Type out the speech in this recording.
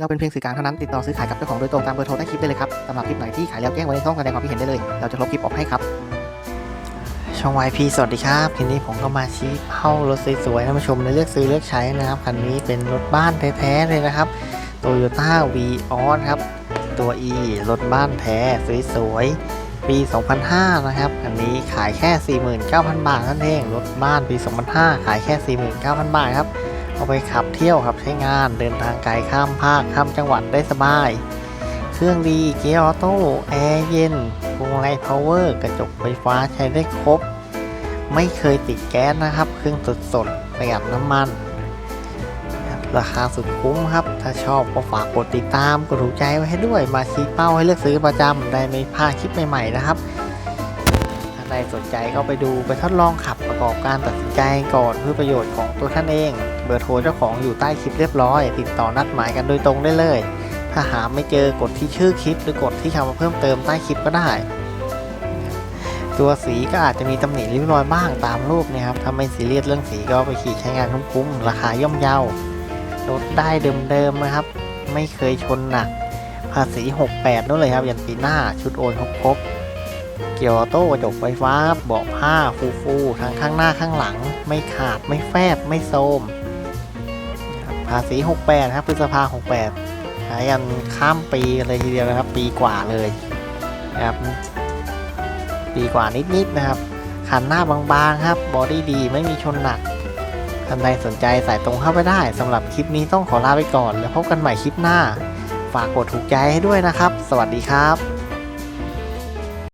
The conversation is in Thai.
เราเป็นเพียงสื่อกลางเท่านั้นติดต่อซื้อขายกับเจ้าของโดยตรงตามเบอร์โทรใต้คลิปได้เลยครับสำหรับคลิปไหนที่ขายแล้วแจ้งไว้ในช่องแสดงความคิดเห็นได้เลย เราจะลบคลิปออกให้ครับ ช่อง YP สวัสดีครับทีนี้ผมก็มาชี้เป้ารถสวยๆท่านผู้ชมในเลือกซื้อเลือกใช้นะครับคันนี้เป็นรถบ้านแท้ๆเลยนะครับ Toyota v ีออครับตัว E รถบ้านแท้สวยๆปี 2005 นะครับอันนี้ขายแค่ 49,000 บาทนั่นเองรถบ้านปี 2005 ขายแค่ 49,000 บาทครับ เอาไปขับเที่ยวครับใช้งานเดินทางไกลข้ามภาคข้ามจังหวัดได้สบาย เครื่องดีเกียร์ออโต้แอร์เย็นพวงมาลัยพาวเวอร์กระจกไฟฟ้าใช้ได้ครบ ไม่เคยติดแก๊สนะครับ เครื่องสดสดๆประหยัดน้ำมัน ราคาสุดคุ้มครับ ถ้าชอบก็ฝากกดติดตามกดถูกใจไว้ให้ด้วยมาชี้เป้าให้เลือกซื้อประจำได้ไม่พลาดคลิปใหม่ๆนะครับถ้าใครสนใจก็ไปดูไปทดลองขับประกอบการตัดสินใจก่อนเพื่อประโยชน์ของตัวท่านเอง บอร์โทรเจ้าของอยู่ใต้คลิปเรียบร้อย ติดต่อนัดหมายกันโดยตรงได้เลย ถ้าหาไม่เจอกดที่ชื่อคลิปหรือกดที่คำว่าเพิ่มเติมใต้คลิปก็ได้ ตัวสีก็อาจจะมีตำหนิริ้วรอยบ้างตามรูปนะครับถ้าไม่ซีเรียสเรื่องสีก็ไปขี่ใช้งานคุ้มๆราคาย่อมเยารถได้เดิมๆนะครับ ไม่เคยชนหนัก ภาษี 68นู่นเลยครับ ยันปีหน้าชุดโอนครบเกี่ยร์ออโต้กระจกไฟฟ้าเบาะผ้าฟูๆทั้งข้างหน้าข้างหลัง ไม่ขาดไม่แฟบไม่โทม ภาษี 68ครับพฤษภา68ใช้กันข้ามปีเลยทีเดียวนะครับ ปีกว่าเลยนะครับ ปีกว่านิดๆนะครับคันหน้าบางๆครับบอดี้ดีไม่มีชนหนักท่านใดสนใจสายตรงเข้าไปได้สำหรับคลิปนี้ต้องขอลาไปก่อน แล้วพบกันใหม่คลิปหน้า ฝากกดถูกใจให้ด้วยนะครับ สวัสดีครับ